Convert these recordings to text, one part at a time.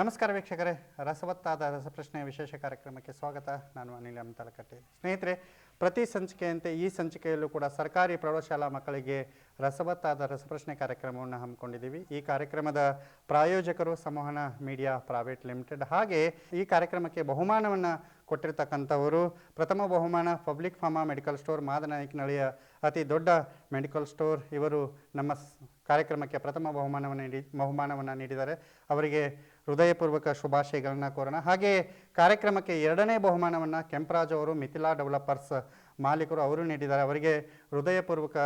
ನಮಸ್ಕಾರ ವೀಕ್ಷಕರೇ. ರಸವತ್ತಾದ ರಸಪ್ರಶ್ನೆ ವಿಶೇಷ ಕಾರ್ಯಕ್ರಮಕ್ಕೆ ಸ್ವಾಗತ. ನಾನು ಅನಿಲ್ ಅಮತಲಕಟ್ಟೆ. ಸ್ನೇಹಿತರೆ, ಪ್ರತಿ ಸಂಚಿಕೆಯಂತೆ ಈ ಸಂಚಿಕೆಯಲ್ಲೂ ಕೂಡ ಸರ್ಕಾರಿ ಪ್ರೌಢಶಾಲಾ ಮಕ್ಕಳಿಗೆ ರಸವತ್ತಾದ ರಸಪ್ರಶ್ನೆ ಕಾರ್ಯಕ್ರಮವನ್ನು ಹಮ್ಮಿಕೊಂಡಿದ್ದೀವಿ. ಈ ಕಾರ್ಯಕ್ರಮದ ಪ್ರಾಯೋಜಕರು ಸಂವಹನ ಮೀಡಿಯಾ ಪ್ರೈವೇಟ್ ಲಿಮಿಟೆಡ್. ಹಾಗೆ ಈ ಕಾರ್ಯಕ್ರಮಕ್ಕೆ ಬಹುಮಾನವನ್ನು ಕೊಟ್ಟಿರ್ತಕ್ಕಂಥವರು ಪ್ರಥಮ ಬಹುಮಾನ ಪಬ್ಲಿಕ್ ಫಾರ್ಮಾ ಮೆಡಿಕಲ್ ಸ್ಟೋರ್ ಮಾದನಾಯಕನಹಳ್ಳಿಯ ಅತಿ ದೊಡ್ಡ ಮೆಡಿಕಲ್ ಸ್ಟೋರ್. ಇವರು ನಮ್ಮ ಕಾರ್ಯಕ್ರಮಕ್ಕೆ ಪ್ರಥಮ ಬಹುಮಾನವನ್ನು ನೀಡಿ, ಬಹುಮಾನವನ್ನು ನೀಡಿದ್ದಾರೆ. ಅವರಿಗೆ ಹೃದಯಪೂರ್ವಕ ಶುಭಾಶಯಗಳನ್ನು ಕೋರೋಣ. ಹಾಗೆ ಕಾರ್ಯಕ್ರಮಕ್ಕೆ ಎರಡನೇ ಬಹುಮಾನವನ್ನು ಕೆಂಪರಾಜ್ ಅವರು, ಮಿಥಿಲಾ ಡೆವಲಪರ್ಸ್ ಮಾಲೀಕರು ಅವರು ನೀಡಿದ್ದಾರೆ. ಅವರಿಗೆ ಹೃದಯಪೂರ್ವಕ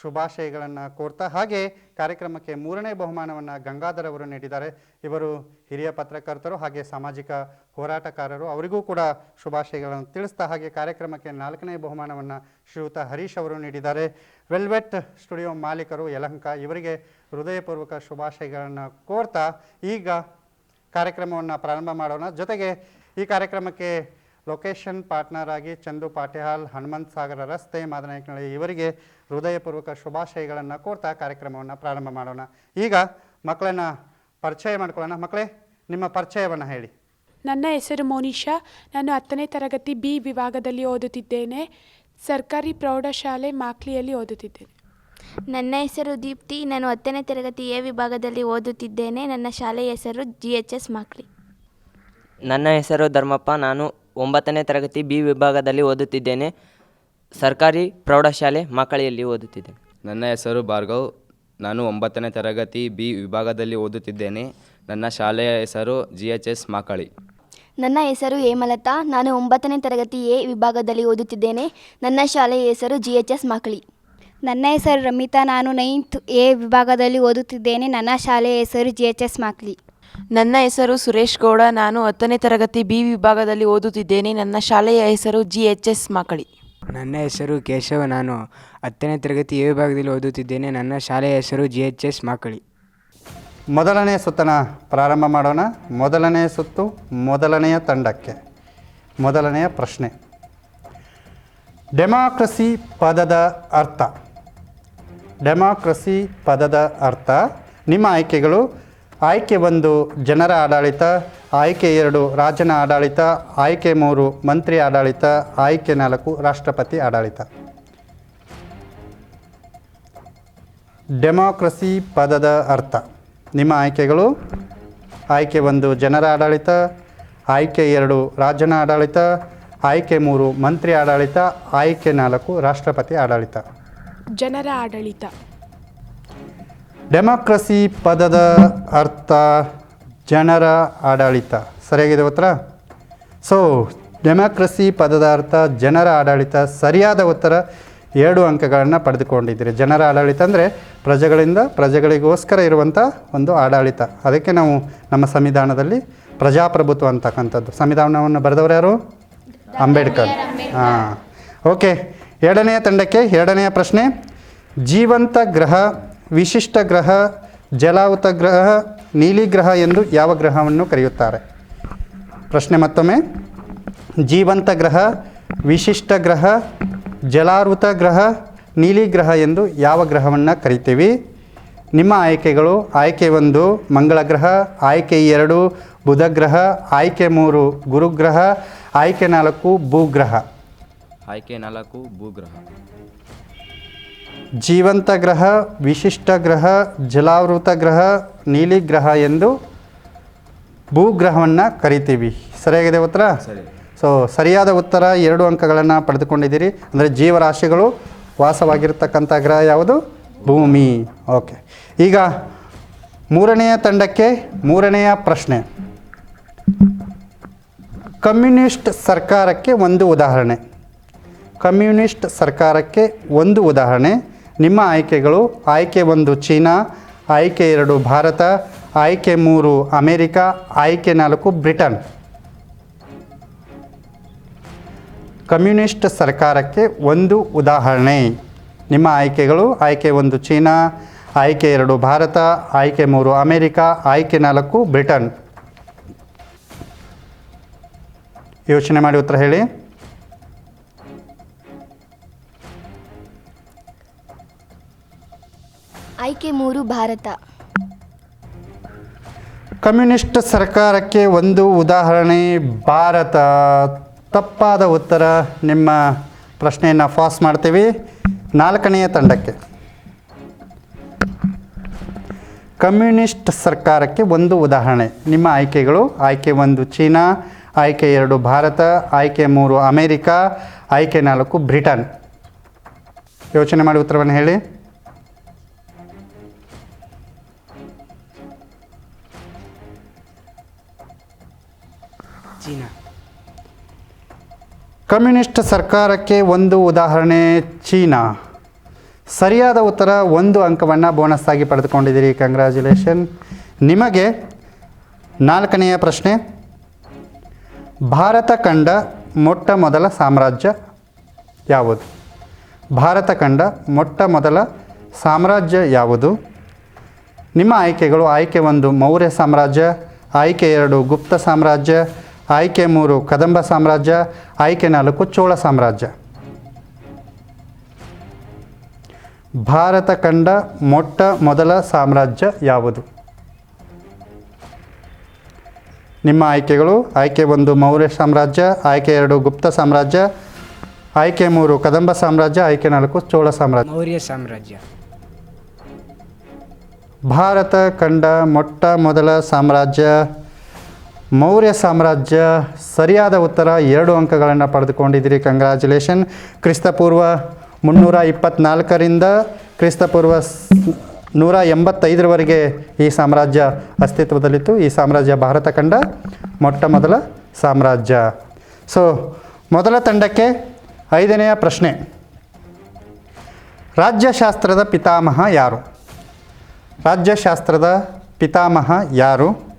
ಶುಭಾಶಯಗಳನ್ನು ಕೋರ್ತಾ, ಹಾಗೆ ಕಾರ್ಯಕ್ರಮಕ್ಕೆ ಮೂರನೇ ಬಹುಮಾನವನ್ನು ಗಂಗಾಧರ್ ಅವರು ನೀಡಿದ್ದಾರೆ. ಇವರು ಹಿರಿಯ ಪತ್ರಕರ್ತರು ಹಾಗೆ ಸಾಮಾಜಿಕ ಹೋರಾಟಗಾರರು. ಅವರಿಗೂ ಕೂಡ ಶುಭಾಶಯಗಳನ್ನು ತಿಳಿಸ್ತಾ, ಹಾಗೆ ಕಾರ್ಯಕ್ರಮಕ್ಕೆ ನಾಲ್ಕನೇ ಬಹುಮಾನವನ್ನು ಶ್ರೀಯುತ ಹರೀಶ್ ಅವರು ನೀಡಿದ್ದಾರೆ. ವೆಲ್ವೆಟ್ ಸ್ಟುಡಿಯೋ ಮಾಲೀಕರು ಯಲಹಂಕ, ಇವರಿಗೆ ಹೃದಯಪೂರ್ವಕ ಶುಭಾಶಯಗಳನ್ನು ಕೋರ್ತಾ, ಈಗ ಕಾರ್ಯಕ್ರಮವನ್ನು ಪ್ರಾರಂಭ ಮಾಡೋಣ. ಜೊತೆಗೆ ಈ ಕಾರ್ಯಕ್ರಮಕ್ಕೆ ಲೊಕೇಶನ್ ಪಾರ್ಟ್ನರ್ ಆಗಿ ಚಂದು ಪಾಟೇಹಾಲ್, ಹನುಮಂತ್ ಸಾಗರ ರಸ್ತೆ ಮಾದನಾಯಕನಹಳ್ಳಿ ಇವರಿಗೆ ಹೃದಯಪೂರ್ವಕ ಶುಭಾಶಯಗಳನ್ನು ಕೋರ್ತಾ ಕಾರ್ಯಕ್ರಮವನ್ನು ಪ್ರಾರಂಭ ಮಾಡೋಣ. ಈಗ ಮಕ್ಕಳನ್ನು ಪರಿಚಯ ಮಾಡ್ಕೊಳ್ಳೋಣ. ಮಕ್ಕಳೇ, ನಿಮ್ಮ ಪರಿಚಯವನ್ನು ಹೇಳಿ. ನನ್ನ ಹೆಸರು ಮೋನಿಶಾ. ನಾನು ಹತ್ತನೇ ತರಗತಿ ಬಿ ವಿಭಾಗದಲ್ಲಿ ಓದುತ್ತಿದ್ದೇನೆ. ಸರ್ಕಾರಿ ಪ್ರೌಢಶಾಲೆ ಮಾಕ್ಲಿಯಲ್ಲಿ ಓದುತ್ತಿದ್ದೇನೆ. ನನ್ನ ಹೆಸರು ದೀಪ್ತಿ. ನಾನು ಹತ್ತನೇ ತರಗತಿ ಎ ವಿಭಾಗದಲ್ಲಿ ಓದುತ್ತಿದ್ದೇನೆ. ನನ್ನ ಶಾಲೆಯ ಹೆಸರು ಜಿ ಎಚ್ ಎಸ್ ಮಾಕ್ಲಿ ನನ್ನ ಹೆಸರು ಧರ್ಮಪ್ಪ. ನಾನು ಒಂಬತ್ತನೇ ತರಗತಿ ಬಿ ವಿಭಾಗದಲ್ಲಿ ಓದುತ್ತಿದ್ದೇನೆ. ಸರ್ಕಾರಿ ಪ್ರೌಢಶಾಲೆ ಮಕ್ಕಳಿಯಲ್ಲಿ ಓದುತ್ತಿದ್ದೇನೆ. ನನ್ನ ಹೆಸರು ಭಾರ್ಗವ್. ನಾನು ಒಂಬತ್ತನೇ ತರಗತಿ ಬಿ ವಿಭಾಗದಲ್ಲಿ ಓದುತ್ತಿದ್ದೇನೆ. ನನ್ನ ಶಾಲೆಯ ಹೆಸರು ಜಿ ಎಚ್ ಎಸ್ ಮಾಕಳಿ. ನನ್ನ ಹೆಸರು ಹೇಮಲತಾ. ನಾನು ಒಂಬತ್ತನೇ ತರಗತಿ ಎ ವಿಭಾಗದಲ್ಲಿ ಓದುತ್ತಿದ್ದೇನೆ. ನನ್ನ ಶಾಲೆಯ ಹೆಸರು ಜಿ ಎಚ್ ಎಸ್ ಮಕ್ಕಳಿ ನನ್ನ ಹೆಸರು ರಮಿತಾ. ನಾನು ನೈನ್ತ್ ಎ ವಿಭಾಗದಲ್ಲಿ ಓದುತ್ತಿದ್ದೇನೆ. ನನ್ನ ಶಾಲೆಯ ಹೆಸರು ಜಿ ಎಚ್ ಎಸ್ ಮಾಕ್ಲಿ ನನ್ನ ಹೆಸರು ಸುರೇಶ್ ಗೌಡ. ನಾನು ಹತ್ತನೇ ತರಗತಿ ಬಿ ವಿಭಾಗದಲ್ಲಿ ಓದುತ್ತಿದ್ದೇನೆ. ನನ್ನ ಶಾಲೆಯ ಹೆಸರು ಜಿ ಎಚ್ ಎಸ್ ಮಕ್ಕಳಿ ನನ್ನ ಹೆಸರು ಕೇಶವ. ನಾನು ಹತ್ತನೇ ತರಗತಿ ಎ ವಿಭಾಗದಲ್ಲಿ ಓದುತ್ತಿದ್ದೇನೆ. ನನ್ನ ಶಾಲೆಯ ಹೆಸರು ಜಿ ಎಚ್ ಎಸ್ ಮಾಕಳಿ ಮೊದಲನೇ ಸುತ್ತನ ಪ್ರಾರಂಭ ಮಾಡೋಣ. ಮೊದಲನೆಯ ಸುತ್ತು ಮೊದಲನೆಯ ತಂಡಕ್ಕೆ. ಮೊದಲನೆಯ ಪ್ರಶ್ನೆ. ಡೆಮಾಕ್ರಸಿ ಪದದ ಅರ್ಥ. ಡೆಮಾಕ್ರಸಿ ಪದದ ಅರ್ಥ, ನಿಮ್ಮ ಆಯ್ಕೆಗಳು ಆಯ್ಕೆ ಒಂದು ಜನರ ಆಡಳಿತ, ಆಯ್ಕೆ ಎರಡು ರಾಜನ ಆಡಳಿತ, ಆಯ್ಕೆ ಮೂರು ಮಂತ್ರಿ ಆಡಳಿತ, ಆಯ್ಕೆ ನಾಲ್ಕು ರಾಷ್ಟ್ರಪತಿ ಆಡಳಿತ. ಡೆಮಾಕ್ರಸಿ ಪದದ ಅರ್ಥ, ನಿಮ್ಮ ಆಯ್ಕೆಗಳು ಆಯ್ಕೆ ಒಂದು ಜನರ ಆಡಳಿತ, ಆಯ್ಕೆ ಎರಡು ರಾಜನ ಆಡಳಿತ, ಆಯ್ಕೆ ಮೂರು ಮಂತ್ರಿ ಆಡಳಿತ, ಆಯ್ಕೆ ನಾಲ್ಕು ರಾಷ್ಟ್ರಪತಿ ಆಡಳಿತ. ಜನರ ಆಡಳಿತ. ಡೆಮಾಕ್ರಸಿ ಪದದ ಅರ್ಥ ಜನರ ಆಡಳಿತ. ಸರಿಯಾಗಿದೆ ಉತ್ತರ? ಸೊ ಡೆಮಾಕ್ರಸಿ ಪದದ ಅರ್ಥ ಜನರ ಆಡಳಿತ. ಸರಿಯಾದ ಉತ್ತರ ಎರಡು ಅಂಕಗಳನ್ನು ಪಡೆದುಕೊಂಡಿದ್ದೀರಿ. ಜನರ ಆಡಳಿತ ಅಂದರೆ ಪ್ರಜೆಗಳಿಂದ ಪ್ರಜೆಗಳಿಗೋಸ್ಕರ ಇರುವಂಥ ಒಂದು ಆಡಳಿತ. ಅದಕ್ಕೆ ನಾವು ನಮ್ಮ ಸಂವಿಧಾನದಲ್ಲಿ ಪ್ರಜಾಪ್ರಭುತ್ವ ಅಂತಕ್ಕಂಥದ್ದು. ಸಂವಿಧಾನವನ್ನು ಬರೆದವರು ಯಾರು? ಅಂಬೇಡ್ಕರ್. ಹಾಂ ಓಕೆ. ಎರಡನೆಯ ತಂಡಕ್ಕೆ ಎರಡನೆಯ ಪ್ರಶ್ನೆ, ಜೀವಂತ ಗ್ರಹ, ವಿಶಿಷ್ಟ ಗ್ರಹ ಜಲಾವೃತ ಗ್ರಹ, ನೀಲಿ ಗ್ರಹ ಎಂದು ಯಾವ ಗ್ರಹವನ್ನು ಕರೆಯುತ್ತಾರೆ? ಪ್ರಶ್ನೆ ಮತ್ತೊಮ್ಮೆ, ಜೀವಂತ ಗ್ರಹ, ವಿಶಿಷ್ಟ ಗ್ರಹ ಜಲಾವೃತ ಗ್ರಹ, ನೀಲಿ ಗ್ರಹ ಎಂದು ಯಾವ ಗ್ರಹವನ್ನು ಕರಿತೀವಿ? ನಿಮ್ಮ ಆಯ್ಕೆಗಳು, ಆಯ್ಕೆ ಒಂದು, ಮಂಗಳ ಗ್ರಹ, ಆಯ್ಕೆ ಎರಡು, ಬುಧ ಗ್ರಹ, ಆಯ್ಕೆ ಮೂರು, ಗುರುಗ್ರಹ, ಆಯ್ಕೆ ನಾಲ್ಕು, ಭೂಗ್ರಹ. ಆಯ್ಕೆ ನಾಲ್ಕು ಭೂಗ್ರಹ. ಜೀವಂತ ಗ್ರಹ ವಿಶಿಷ್ಟ ಗ್ರಹ ಜಲಾವೃತ ಗ್ರಹ ನೀಲಿ ಗ್ರಹ ಎಂದು ಭೂಗ್ರಹವನ್ನು ಕರಿತೀವಿ. ಸರಿಯಾಗಿದೆ ಉತ್ತರ? ಸರಿ. ಸೊ ಸರಿಯಾದ ಉತ್ತರ ಎರಡು ಅಂಕಗಳನ್ನು ಪಡೆದುಕೊಂಡಿದ್ದೀರಿ. ಅಂದರೆ ಜೀವರಾಶಿಗಳು ವಾಸವಾಗಿರತಕ್ಕಂಥ ಗ್ರಹ ಯಾವುದು? ಭೂಮಿ. ಓಕೆ ಈಗ ಮೂರನೆಯ ತಂಡಕ್ಕೆ ಮೂರನೆಯ ಪ್ರಶ್ನೆ. ಕಮ್ಯುನಿಸ್ಟ್ ಸರ್ಕಾರಕ್ಕೆ ಒಂದು ಉದಾಹರಣೆ. ಕಮ್ಯುನಿಸ್ಟ್ ಸರ್ಕಾರಕ್ಕೆ ಒಂದು ಉದಾಹರಣೆ. ನಿಮ್ಮ ಆಯ್ಕೆಗಳು ಆಯ್ಕೆ ಒಂದು ಚೀನಾ, ಆಯ್ಕೆ ಎರಡು ಭಾರತ, ಆಯ್ಕೆ ಮೂರು ಅಮೇರಿಕಾ, ಆಯ್ಕೆ ನಾಲ್ಕು ಬ್ರಿಟನ್. ಕಮ್ಯುನಿಸ್ಟ್ ಸರ್ಕಾರಕ್ಕೆ ಒಂದು ಉದಾಹರಣೆ. ನಿಮ್ಮ ಆಯ್ಕೆಗಳು ಆಯ್ಕೆ ಒಂದು ಚೀನಾ, ಆಯ್ಕೆ ಎರಡು ಭಾರತ, ಆಯ್ಕೆ ಮೂರು ಅಮೇರಿಕಾ, ಆಯ್ಕೆ ನಾಲ್ಕು ಬ್ರಿಟನ್. ಯೋಚನೆ ಮಾಡಿ ಉತ್ತರ ಹೇಳಿ. ಆಯ್ಕೆ ಮೂರು ಭಾರತ. ಕಮ್ಯುನಿಸ್ಟ್ ಸರ್ಕಾರಕ್ಕೆ ಒಂದು ಉದಾಹರಣೆ, ಭಾರತ. ತಪ್ಪಾದ ಉತ್ತರ ನಿಮ್ಮ ಪ್ರಶ್ನೆಯನ್ನು ಫಾಸ್ ಮಾಡ್ತೀವಿ. ನಾಲ್ಕನೆಯ ತಂಡಕ್ಕೆ. ಕಮ್ಯುನಿಸ್ಟ್ ಸರ್ಕಾರಕ್ಕೆ ಒಂದು ಉದಾಹರಣೆ. ನಿಮ್ಮ ಆಯ್ಕೆಗಳು, ಆಯ್ಕೆ ಒಂದು ಚೀನಾ, ಆಯ್ಕೆ ಎರಡು ಭಾರತ, ಆಯ್ಕೆ ಮೂರು ಅಮೇರಿಕಾ, ಆಯ್ಕೆ ನಾಲ್ಕು ಬ್ರಿಟನ್. ಯೋಚನೆ ಮಾಡಿ ಉತ್ತರವನ್ನು ಹೇಳಿ. ಚೀನಾ. ಕಮ್ಯುನಿಸ್ಟ್ ಸರ್ಕಾರಕ್ಕೆ ಒಂದು ಉದಾಹರಣೆ, ಚೀನಾ. ಸರಿಯಾದ ಉತ್ತರ ಒಂದು ಅಂಕವನ್ನು ಬೋನಸ್ ಆಗಿ ಪಡೆದುಕೊಂಡಿದ್ದೀರಿ. ಕಂಗ್ರ್ಯಾಚುಲೇಷನ್ ನಿಮಗೆ ನಾಲ್ಕನೆಯ ಪ್ರಶ್ನೆ. ಭಾರತ ಕಂಡ ಮೊಟ್ಟ ಮೊದಲ ಸಾಮ್ರಾಜ್ಯ ಯಾವುದು? ಭಾರತ ಕಂಡ ಮೊಟ್ಟ ಮೊದಲ ಸಾಮ್ರಾಜ್ಯ ಯಾವುದು? ನಿಮ್ಮ ಆಯ್ಕೆಗಳು ಆಯ್ಕೆ ಒಂದು ಮೌರ್ಯ ಸಾಮ್ರಾಜ್ಯ, ಆಯ್ಕೆ ಎರಡು ಗುಪ್ತ ಸಾಮ್ರಾಜ್ಯ ಆಯ್ಕೆ ಮೂರು ಕದಂಬ ಸಾಮ್ರಾಜ್ಯ ಆಯ್ಕೆ ನಾಲ್ಕು ಚೋಳ ಸಾಮ್ರಾಜ್ಯ. ಭಾರತ ಕಂಡ ಮೊಟ್ಟ ಮೊದಲ ಸಾಮ್ರಾಜ್ಯ ಯಾವುದು? ನಿಮ್ಮ ಆಯ್ಕೆಗಳು ಆಯ್ಕೆ ಒಂದು ಮೌರ್ಯ ಸಾಮ್ರಾಜ್ಯ ಆಯ್ಕೆ ಎರಡು ಗುಪ್ತ ಸಾಮ್ರಾಜ್ಯ ಆಯ್ಕೆ ಮೂರು ಕದಂಬ ಸಾಮ್ರಾಜ್ಯ ಆಯ್ಕೆ ನಾಲ್ಕು ಚೋಳ ಸಾಮ್ರಾಜ್ಯ. ಮೌರ್ಯ ಸಾಮ್ರಾಜ್ಯ. ಭಾರತ ಕಂಡ ಮೊಟ್ಟ ಮೊದಲ ಸಾಮ್ರಾಜ್ಯ ಮೌರ್ಯ ಸಾಮ್ರಾಜ್ಯ ಸರಿಯಾದ ಉತ್ತರ ಎರಡು ಅಂಕಗಳನ್ನು ಪಡೆದುಕೊಂಡಿದ್ದೀರಿ. ಕಂಗ್ರ್ಯಾಚುಲೇಷನ್ ಕ್ರಿಸ್ತಪೂರ್ವ ಮುನ್ನೂರ ಇಪ್ಪತ್ತ್ನಾಲ್ಕರಿಂದ ಕ್ರಿಸ್ತಪೂರ್ವ ನೂರ ಎಂಬತ್ತೈದರವರೆಗೆ ಈ ಸಾಮ್ರಾಜ್ಯ ಅಸ್ತಿತ್ವದಲ್ಲಿತ್ತು. ಈ ಸಾಮ್ರಾಜ್ಯ ಭಾರತ ಕಂಡ ಮೊಟ್ಟ ಮೊದಲ ಸಾಮ್ರಾಜ್ಯ. ಸೊ ಮೊದಲ ತಂಡಕ್ಕೆ ಐದನೆಯ ಪ್ರಶ್ನೆ. ರಾಜ್ಯಶಾಸ್ತ್ರದ ಪಿತಾಮಹ ಯಾರು? ರಾಜ್ಯಶಾಸ್ತ್ರದ ಪಿತಾಮಹ ಯಾರು?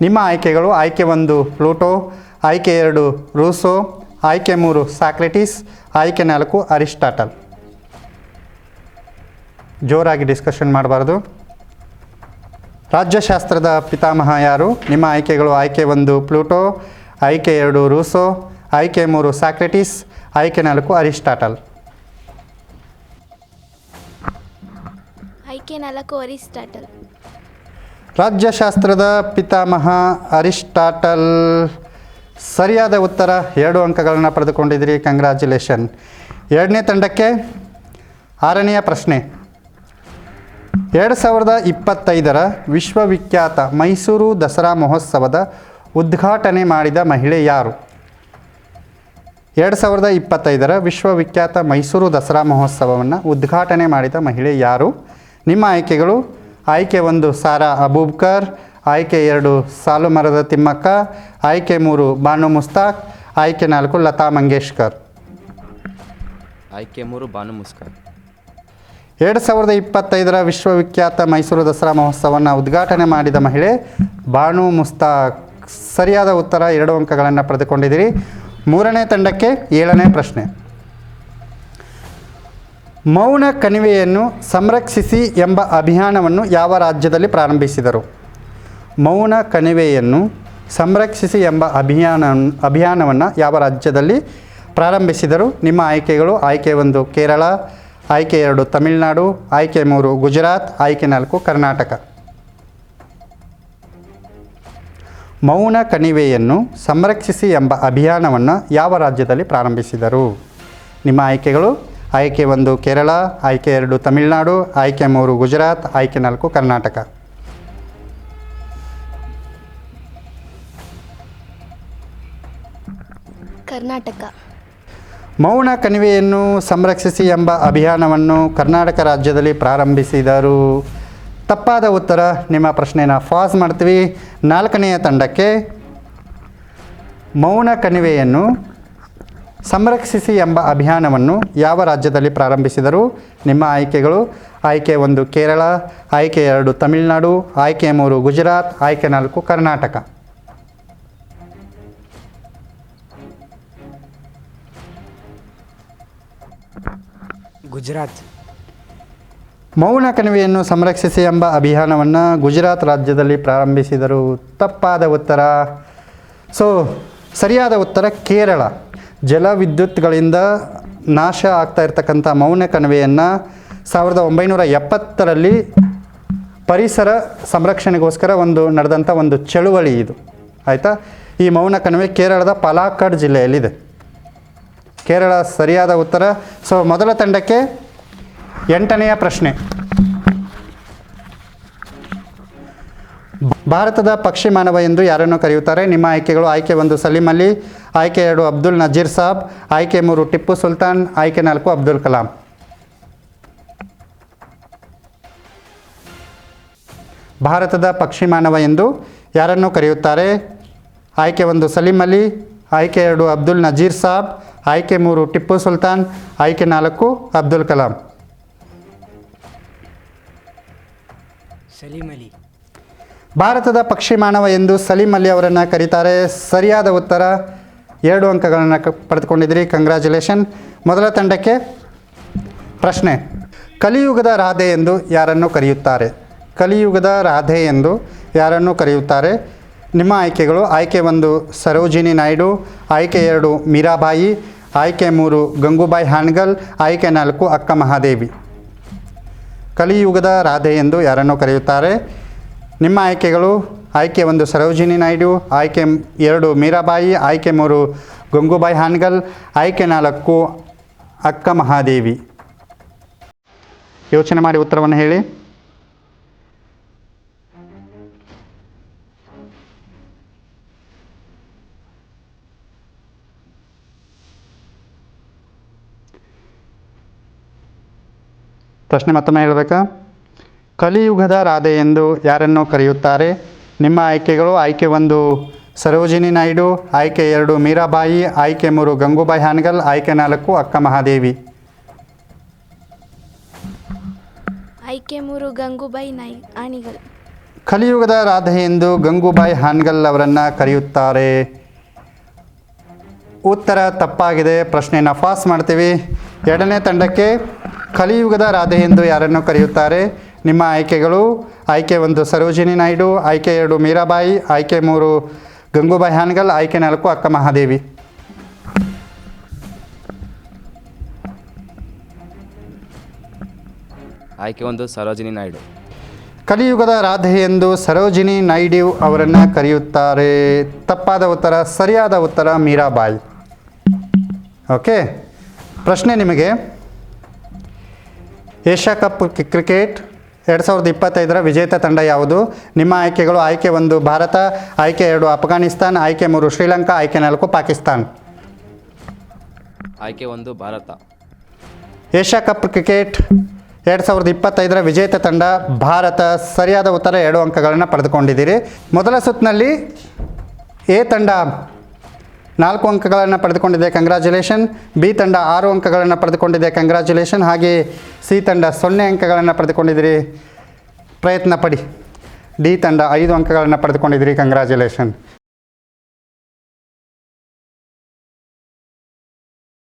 ನಿಮ್ಮ ಆಯ್ಕೆಗಳು ಆಯ್ಕೆ ಒಂದು ಪ್ಲೂಟೋ ಆಯ್ಕೆ ಎರಡು ರೂಸೋ, ಆಯ್ಕೆ ಮೂರು ಸಾಕ್ರೆಟಿಸ್, ಆಯ್ಕೆ ನಾಲ್ಕು ಅರಿಸ್ಟಾಟಲ್. ಜೋರಾಗಿ ಡಿಸ್ಕಷನ್ ಮಾಡಬಾರ್ದು. ರಾಜ್ಯಶಾಸ್ತ್ರದ ಪಿತಾಮಹ ಯಾರು? ನಿಮ್ಮ ಆಯ್ಕೆಗಳು ಆಯ್ಕೆ ಒಂದು ಪ್ಲೂಟೋ, ಆಯ್ಕೆ ಎರಡು ರೂಸೋ, ಆಯ್ಕೆ ಮೂರು ಸಾಕ್ರೆಟಿಸ್, ಆಯ್ಕೆ ನಾಲ್ಕು ಅರಿಸ್ಟಾಟಲ್. ಆಯ್ಕೆ ನಾಲ್ಕು ಅರಿಸ್ಟಾಟಲ್. ರಾಜ್ಯಶಾಸ್ತ್ರದ ಪಿತಾಮಹ ಅರಿಸ್ಟಾಟಲ್. ಸರಿಯಾದ ಉತ್ತರ, ಎರಡು ಅಂಕಗಳನ್ನು ಪಡೆದುಕೊಂಡಿದ್ದೀರಿ. ಕಂಗ್ರ್ಯಾಚುಲೇಷನ್ ಎರಡನೇ ತಂಡಕ್ಕೆ ಆರನೆಯ ಪ್ರಶ್ನೆ. ಎರಡು ಸಾವಿರದ ಇಪ್ಪತ್ತೈದರ ವಿಶ್ವವಿಖ್ಯಾತ ಮೈಸೂರು ದಸರಾ ಮಹೋತ್ಸವದ ಉದ್ಘಾಟನೆ ಮಾಡಿದ ಮಹಿಳೆ ಯಾರು? ಎರಡು ಸಾವಿರದ ಇಪ್ಪತ್ತೈದರ ವಿಶ್ವವಿಖ್ಯಾತ ಮೈಸೂರು ದಸರಾ ಮಹೋತ್ಸವವನ್ನು ಉದ್ಘಾಟನೆ ಮಾಡಿದ ಮಹಿಳೆ ಯಾರು? ನಿಮ್ಮ ಆಯ್ಕೆಗಳು ಆಯ್ಕೆ ಒಂದು ಸಾರಾ ಅಬೂಬ್ಕರ್ ಆಯ್ಕೆ ಎರಡು ಸಾಲು ಮರದ ತಿಮ್ಮಕ್ಕ ಆಯ್ಕೆ ಮೂರು ಬಾನು ಮುಸ್ತಾಕ್ ಆಯ್ಕೆ ನಾಲ್ಕು ಲತಾ ಮಂಗೇಶ್ಕರ್. ಆಯ್ಕೆ ಮೂರು ಬಾನು ಮುಸ್ತಾಕ್. ಎರಡು ಸಾವಿರದ ಇಪ್ಪತ್ತೈದರ ವಿಶ್ವವಿಖ್ಯಾತ ಮೈಸೂರು ದಸರಾ ಮಹೋತ್ಸವವನ್ನು ಉದ್ಘಾಟನೆ ಮಾಡಿದ ಮಹಿಳೆ ಬಾನು ಮುಸ್ತಾಕ್. ಸರಿಯಾದ ಉತ್ತರ ಎರಡು ಅಂಕಗಳನ್ನು ಪಡೆದುಕೊಂಡಿದ್ದೀರಿ. ಮೂರನೇ ತಂಡಕ್ಕೆ ಏಳನೇ ಪ್ರಶ್ನೆ. ಮೌನ ಕಣಿವೆಯನ್ನು ಸಂರಕ್ಷಿಸಿ ಎಂಬ ಅಭಿಯಾನವನ್ನು ಯಾವ ರಾಜ್ಯದಲ್ಲಿ ಪ್ರಾರಂಭಿಸಿದರು? ಮೌನ ಕಣಿವೆಯನ್ನು ಸಂರಕ್ಷಿಸಿ ಎಂಬ ಅಭಿಯಾನ, ಅಭಿಯಾನವನ್ನು ಯಾವ ರಾಜ್ಯದಲ್ಲಿ ಪ್ರಾರಂಭಿಸಿದರು? ನಿಮ್ಮ ಆಯ್ಕೆಗಳು ಆಯ್ಕೆ ಒಂದು ಕೇರಳ, ಆಯ್ಕೆ ಎರಡು ತಮಿಳುನಾಡು, ಆಯ್ಕೆ ಮೂರು ಗುಜರಾತ್, ಆಯ್ಕೆ ನಾಲ್ಕು ಕರ್ನಾಟಕ. ಮೌನ ಕಣಿವೆಯನ್ನು ಸಂರಕ್ಷಿಸಿ ಎಂಬ ಅಭಿಯಾನವನ್ನು ಯಾವ ರಾಜ್ಯದಲ್ಲಿ ಪ್ರಾರಂಭಿಸಿದರು? ನಿಮ್ಮ ಆಯ್ಕೆಗಳು ಆಯ್ಕೆ ಒಂದು ಕೇರಳ ಆಯ್ಕೆ ಎರಡು ತಮಿಳುನಾಡು ಆಯ್ಕೆ ಮೂರು ಗುಜರಾತ್ ಆಯ್ಕೆ ನಾಲ್ಕು ಕರ್ನಾಟಕ. ಕರ್ನಾಟಕ. ಮೌನ ಕಣಿವೆಯನ್ನು ಸಂರಕ್ಷಿಸಿ ಎಂಬ ಅಭಿಯಾನವನ್ನು ಕರ್ನಾಟಕ ರಾಜ್ಯದಲ್ಲಿ ಪ್ರಾರಂಭಿಸಿದರು. ತಪ್ಪಾದ ಉತ್ತರ ನಿಮ್ಮ ಪ್ರಶ್ನೆನ ಫಾಸ್ ಮಾಡ್ತೀವಿ. ನಾಲ್ಕನೆಯ ತಂಡಕ್ಕೆ ಮೌನ ಕಣಿವೆಯನ್ನು ಸಂರಕ್ಷಿಸಿ ಎಂಬ ಅಭಿಯಾನವನ್ನು ಯಾವ ರಾಜ್ಯದಲ್ಲಿ ಪ್ರಾರಂಭಿಸಿದರು? ನಿಮ್ಮ ಆಯ್ಕೆಗಳು ಆಯ್ಕೆ ಒಂದು ಕೇರಳ ಆಯ್ಕೆ ಎರಡು ತಮಿಳುನಾಡು ಆಯ್ಕೆ ಮೂರು ಗುಜರಾತ್ ಆಯ್ಕೆ ನಾಲ್ಕು ಕರ್ನಾಟಕ. ಗುಜರಾತ್. ಮೌನ ಕಣಿವೆಯನ್ನು ಸಂರಕ್ಷಿಸಿ ಎಂಬ ಅಭಿಯಾನವನ್ನು ಗುಜರಾತ್ ರಾಜ್ಯದಲ್ಲಿ ಪ್ರಾರಂಭಿಸಿದರು. ತಪ್ಪಾದ ಉತ್ತರ. ಸೊ ಸರಿಯಾದ ಉತ್ತರ ಕೇರಳ. ಜಲವಿದ್ಯುತ್ಗಳಿಂದ ನಾಶ ಆಗ್ತಾ ಇರ್ತಕ್ಕಂಥ ಮೌನ ಕಣಿವೆಯನ್ನು ಸಾವಿರದ ಒಂಬೈನೂರ ಎಪ್ಪತ್ತರಲ್ಲಿ ಪರಿಸರ ಸಂರಕ್ಷಣೆಗೋಸ್ಕರ ಒಂದು ನಡೆದಂಥ ಒಂದು ಚಳುವಳಿ ಇದು. ಆಯಿತಾ? ಈ ಮೌನ ಕಣಿವೆ ಕೇರಳದ ಪಾಲಾಕ್ಕಡ್ ಜಿಲ್ಲೆಯಲ್ಲಿದೆ. ಕೇರಳ ಸರಿಯಾದ ಉತ್ತರ. ಸೊ ಮೊದಲ ತಂಡಕ್ಕೆ ಎಂಟನೆಯ ಪ್ರಶ್ನೆ. ಭಾರತದ ಪಕ್ಷಿ ಮಾನವ ಎಂದು ಯಾರನ್ನು ಕರೆಯುತ್ತಾರೆ? ನಿಮ್ಮ ಆಯ್ಕೆಗಳು ಆಯ್ಕೆ ಒಂದು ಸಲೀಂ ಅಲಿ, ಆಯ್ಕೆ ಎರಡು ಅಬ್ದುಲ್ ನಜೀರ್ ಸಾಬ್, ಆಯ್ಕೆ ಮೂರು ಟಿಪ್ಪು ಸುಲ್ತಾನ್, ಆಯ್ಕೆ ನಾಲ್ಕು ಅಬ್ದುಲ್ ಕಲಾಂ. ಭಾರತದ ಪಕ್ಷಿ ಮಾನವ ಎಂದು ಯಾರನ್ನು ಕರೆಯುತ್ತಾರೆ? ಆಯ್ಕೆ ಒಂದು ಸಲೀಂ ಅಲಿ, ಆಯ್ಕೆ ಎರಡು ಅಬ್ದುಲ್ ನಜೀರ್ ಸಾಬ್, ಆಯ್ಕೆ ಮೂರು ಟಿಪ್ಪು ಸುಲ್ತಾನ್, ಆಯ್ಕೆ ನಾಲ್ಕು ಅಬ್ದುಲ್ ಕಲಾಂ. ಸಲೀಂ ಅಲಿ. ಭಾರತದ ಪಕ್ಷಿ ಮಾನವ ಎಂದು ಸಲೀಂ ಅಲಿ ಅವರನ್ನು ಕರೀತಾರೆ. ಸರಿಯಾದ ಉತ್ತರ ಎರಡು ಅಂಕಗಳನ್ನು ಪಡೆದುಕೊಂಡಿದ್ದೀರಿ. ಕಂಗ್ರ್ಯಾಚುಲೇಷನ್ ಮೊದಲ ತಂಡಕ್ಕೆ ಪ್ರಶ್ನೆ, ಕಲಿಯುಗದ ರಾಧೆ ಎಂದು ಯಾರನ್ನು ಕರೆಯುತ್ತಾರೆ? ಕಲಿಯುಗದ ರಾಧೆ ಎಂದು ಯಾರನ್ನು ಕರೆಯುತ್ತಾರೆ? ನಿಮ್ಮ ಆಯ್ಕೆಗಳು, ಆಯ್ಕೆ ಒಂದು ಸರೋಜಿನಿ ನಾಯ್ಡು, ಆಯ್ಕೆ ಎರಡು ಮೀರಾಬಾಯಿ, ಆಯ್ಕೆ ಮೂರು ಗಂಗೂಬಾಯಿ ಹಾನ್ಗಲ್, ಆಯ್ಕೆ ನಾಲ್ಕು ಅಕ್ಕ ಮಹಾದೇವಿ. ಕಲಿಯುಗದ ರಾಧೆ ಎಂದು ಯಾರನ್ನು ಕರೆಯುತ್ತಾರೆ? ನಿಮ್ಮ ಆಯ್ಕೆಗಳು, ಆಯ್ಕೆ ಒಂದು ಸರೋಜಿನಿ ನಾಯ್ಡು, ಆಯ್ಕೆ ಎರಡು ಮೀರಾಬಾಯಿ, ಆಯ್ಕೆ ಮೂರು ಗಂಗೂಬಾಯಿ ಹಾನ್ಗಲ್, ಆಯ್ಕೆ ನಾಲ್ಕು ಅಕ್ಕ ಮಹಾದೇವಿ. ಯೋಚನೆ ಮಾಡಿ ಉತ್ತರವನ್ನು ಹೇಳಿ. ಪ್ರಶ್ನೆ ಮತ್ತೊಮ್ಮೆ ಹೇಳಬೇಕಾ? ಕಲಿಯುಗದ ರಾಧೆ ಎಂದು ಯಾರನ್ನು ಕರೆಯುತ್ತಾರೆ? ನಿಮ್ಮ ಆಯ್ಕೆಗಳು ಆಯ್ಕೆ ಒಂದು ಸರೋಜಿನಿ ನಾಯ್ಡು ಆಯ್ಕೆ ಎರಡು ಮೀರಾಬಾಯಿ ಆಯ್ಕೆ ಮೂರು ಗಂಗೂಬಾಯಿ ಹಾನಗಲ್ ಆಯ್ಕೆ ನಾಲ್ಕು ಅಕ್ಕ ಮಹಾದೇವಿ. ಆಯ್ಕೆ ಮೂರು ಗಂಗೂಬಾಯಿ ನಾಯ್ ಕಲಿಯುಗದ ರಾಧೆ ಎಂದು ಗಂಗೂಬಾಯಿ ಹಾನ್ಗಲ್ ಅವರನ್ನು ಕರೆಯುತ್ತಾರೆ. ಉತ್ತರ ತಪ್ಪಾಗಿದೆ ಪ್ರಶ್ನೆಯನ್ನು ಪಾಸ್ ಮಾಡ್ತೀವಿ. ಎರಡನೇ ತಂಡಕ್ಕೆ ಕಲಿಯುಗದ ರಾಧೆ ಎಂದು ಯಾರನ್ನು ಕರೆಯುತ್ತಾರೆ? ನಿಮ್ಮ ಆಯ್ಕೆಗಳು ಆಯ್ಕೆ ಒಂದು ಸರೋಜಿನಿ ನಾಯ್ಡು ಆಯ್ಕೆ ಎರಡು ಮೀರಾಬಾಯಿ ಆಯ್ಕೆ ಮೂರು ಗಂಗೂಬಾಯಿ ಹಾನ್ಗಲ್ ಆಯ್ಕೆ ನಾಲ್ಕು ಅಕ್ಕ ಮಹಾದೇವಿ. ಆಯ್ಕೆ ಒಂದು ಸರೋಜಿನಿ ನಾಯ್ಡು. ಕಲಿಯುಗದ ರಾಧೆ ಎಂದು ಸರೋಜಿನಿ ನಾಯ್ಡು ಅವರನ್ನು ಕರೆಯುತ್ತಾರೆ. ತಪ್ಪಾದ ಉತ್ತರ ಸರಿಯಾದ ಉತ್ತರ ಮೀರಾಬಾಯಿ. ಓಕೆ? ಪ್ರಶ್ನೆ ನಿಮಗೆ. ಏಷ್ಯಾ ಕಪ್ ಕ್ರಿಕೆಟ್ ಎರಡು ಸಾವಿರದ ಇಪ್ಪತ್ತೈದರ ವಿಜೇತ ತಂಡ ಯಾವುದು? ನಿಮ್ಮ ಆಯ್ಕೆಗಳು ಆಯ್ಕೆ ಒಂದು ಭಾರತ ಆಯ್ಕೆ ಎರಡು ಅಫ್ಘಾನಿಸ್ತಾನ್ ಆಯ್ಕೆ ಮೂರು ಶ್ರೀಲಂಕಾ ಆಯ್ಕೆ ನಾಲ್ಕು ಪಾಕಿಸ್ತಾನ್. ಆಯ್ಕೆ ಒಂದು ಭಾರತ. ಏಷ್ಯಾ ಕಪ್ ಕ್ರಿಕೆಟ್ ಎರಡು ಸಾವಿರದ ಇಪ್ಪತ್ತೈದರ ವಿಜೇತ ತಂಡ ಭಾರತ ಸರಿಯಾದ ಉತ್ತರ ಎರಡು ಅಂಕಗಳನ್ನು ಪಡೆದುಕೊಂಡಿದ್ದೀರಿ. ಮೊದಲ ಸುತ್ತಿನಲ್ಲಿ ಎ ತಂಡ ನಾಲ್ಕು ಅಂಕಗಳನ್ನು ಪಡೆದುಕೊಂಡಿದೆ. ಕಂಗ್ರ್ಯಾಚುಲೇಷನ್ ಬಿ ತಂಡ ಆರು ಅಂಕಗಳನ್ನು ಪಡೆದುಕೊಂಡಿದೆ. ಕಂಗ್ರ್ಯಾಚುಲೇಷನ್ ಹಾಗೆ ಸಿ ತಂಡ ಸೊನ್ನೆ ಅಂಕಗಳನ್ನು ಪಡೆದುಕೊಂಡಿದ್ದೀರಿ. ಪ್ರಯತ್ನ ಪಡಿ ಡಿ ತಂಡ ಐದು ಅಂಕಗಳನ್ನು ಪಡೆದುಕೊಂಡಿದ್ದೀರಿ. ಕಂಗ್ರ್ಯಾಚುಲೇಷನ್